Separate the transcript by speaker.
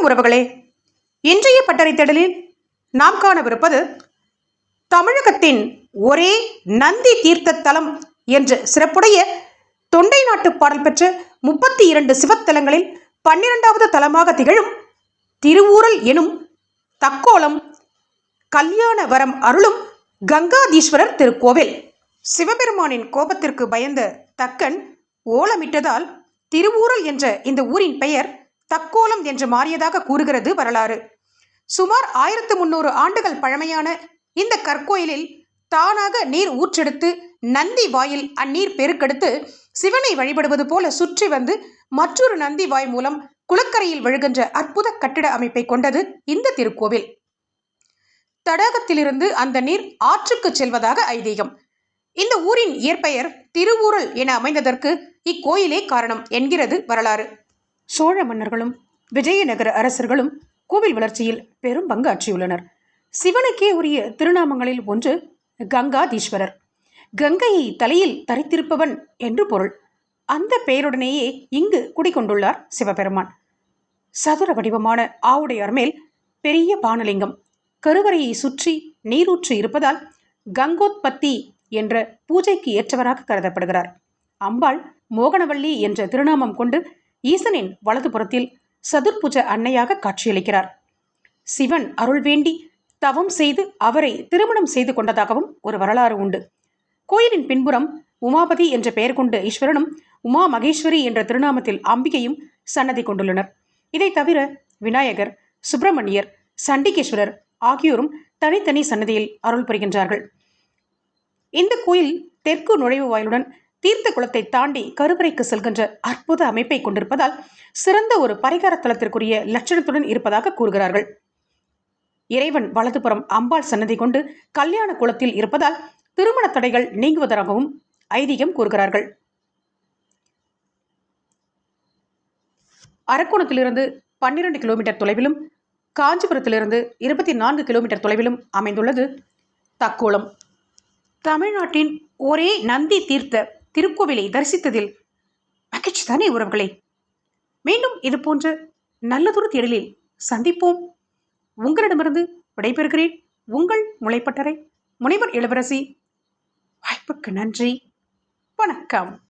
Speaker 1: வணக்கம் உறவுகளே. இன்றைய பட்டறை தேடலில் நாம் காணவிருப்பது தமிழகத்தின் ஒரே நந்தி தீர்த்த தலம் என்ற சிறப்புடைய தொண்டை நாட்டு பாடல் பெற்ற முப்பத்தி இரண்டு சிவத்தலங்களில் பன்னிரெண்டாவது தலமாக திகழும் திருவூரல் எனும் தக்கோலம் கல்யாண வரம் அருளும் கங்காதீஸ்வரர் திருக்கோவில். சிவபெருமானின் கோபத்திற்கு பயந்த தக்கன் ஓலமிட்டதால் திருவூரல் என்ற இந்த ஊரின் பெயர் தக்கோலம் என்று மாறியதாக கூறுகிறது வரலாறு. சுமார் ஆயிரத்து முன்னூறு ஆண்டுகள் பழமையான இந்த கற்கோயிலில் தானாக நீர் ஊற்றெடுத்து நந்தி வாயில் அந்நீர் பெருக்கெடுத்து சிவனை வழிபடுவது போல சுற்றி வந்து மற்றொரு நந்தி வாய் மூலம் குளக்கரையில் விழுகின்ற அற்புத கட்டிட அமைப்பை கொண்டது இந்த திருக்கோவில். தடாகத்திலிருந்து அந்த நீர் ஆற்றுக்கு செல்வதாக ஐதீகம். இந்த ஊரின் இயற்பெயர் திருவூரல் என அமைந்ததற்கு இக்கோயிலே காரணம் என்கிறது வரலாறு. சோழ மன்னர்களும் விஜயநகர அரசர்களும் கோவில் வளர்ச்சியில் பெரும் பங்கு ஆற்றியுள்ளனர் சிவனுக்கே உரிய திருநாமங்களில் ஒன்று கங்காதீஸ்வரர். கங்கையை தலையில் தரித்திருப்பவன் என்று பொருள். அந்த பெயருடனேயே இங்கு குடிகொண்டுள்ளார் சிவபெருமான். சதுர வடிவமான ஆவுடையார் மேல் பெரிய பானலிங்கம். கருவறையை சுற்றி நீரூற்று இருப்பதால் கங்கோத்பத்தி என்ற பூஜைக்கு ஏற்றவராக கருதப்படுகிறார். அம்பாள் மோகனவள்ளி என்ற திருநாமம் கொண்டு ஈசனின் வலதுபுறத்தில் சதுர்புஜ அன்னையாக காட்சியளிக்கிறார். சிவன் அருள் வேண்டி தவம் செய்து அவரை திருமணம் செய்து கொண்டதாகவும் ஒரு வரலாறு உண்டு. கோயிலின் பின்புறம் உமாபதி என்ற பெயர் கொண்ட ஈஸ்வரனும் உமா மகேஸ்வரி என்ற திருநாமத்தில் அம்பிகையும் சன்னதி கொண்டுள்ளனர். இதை தவிர விநாயகர் சுப்பிரமணியர் சண்டிகேஸ்வரர் ஆகியோரும் தனித்தனி சன்னதியில் அருள் புரிகின்றார்கள். இந்த கோயில் தெற்கு நுழைவு வாயிலுடன் தீர்த்த குளத்தை தாண்டி கருவறைக்கு செல்கின்ற அற்புத அமைப்பை கொண்டிருப்பதால் சிறந்த ஒரு பரிகாரத்தலத்திற்குரிய லட்சணத்துடன் இருப்பதாக கூறுகிறார்கள். இறைவன் வலதுபுறம் அம்பாள் சன்னதி கொண்டு கல்யாண குளத்தில் இருப்பதால் திருமண தடைகள் நீங்குவதாகவும் ஐதீகம் கூறுகிறார்கள். அரக்கோணத்திலிருந்து பன்னிரண்டு கிலோமீட்டர் தொலைவிலும் காஞ்சிபுரத்திலிருந்து இருபத்தி நான்கு கிலோமீட்டர் தொலைவிலும் அமைந்துள்ளது தக்கோலம் தமிழ்நாட்டின் ஒரே நந்தி தீர்த்த திருக்கோவிலை தரிசித்ததில் மகிழ்ச்சி தானே உறவுகளே? மீண்டும் இது போன்ற நல்லதொரு தேடலில் சந்திப்போம். உங்களிடமிருந்து விடைபெறுகிறேன். உங்கள் முளைப்பட்டறை முனைவர் இளவரசி. வாய்ப்புக்கு நன்றி. வணக்கம்.